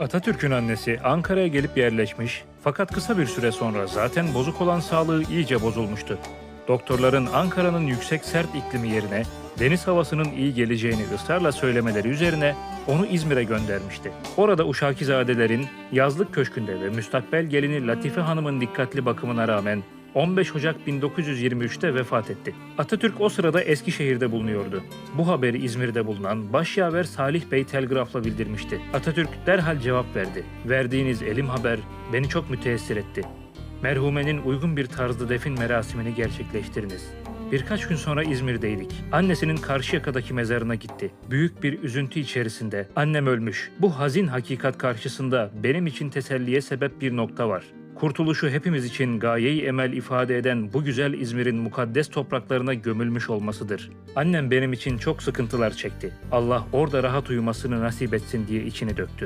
Atatürk'ün annesi Ankara'ya gelip yerleşmiş fakat kısa bir süre sonra zaten bozuk olan sağlığı iyice bozulmuştu. Doktorların Ankara'nın yüksek sert iklimi yerine deniz havasının iyi geleceğini ısrarla söylemeleri üzerine onu İzmir'e göndermişti. Orada Uşakizadelerin yazlık köşkünde ve müstakbel gelini Latife Hanım'ın dikkatli bakımına rağmen 15 Ocak 1923'te vefat etti. Atatürk o sırada Eskişehir'de bulunuyordu. Bu haberi İzmir'de bulunan Başyaver Salih Bey telgrafla bildirmişti. Atatürk derhal cevap verdi. Verdiğiniz elim haber beni çok müteessir etti. Merhumenin uygun bir tarzda defin merasimini gerçekleştiriniz. Birkaç gün sonra İzmir'deydik. Annesinin Karşıyaka'daki mezarına gitti. Büyük bir üzüntü içerisinde annem ölmüş. Bu hazin hakikat karşısında benim için teselliye sebep bir nokta var. Kurtuluşu hepimiz için gayeyi emel ifade eden bu güzel İzmir'in mukaddes topraklarına gömülmüş olmasıdır. Annem benim için çok sıkıntılar çekti. Allah orada rahat uyumasını nasip etsin diye içini döktü.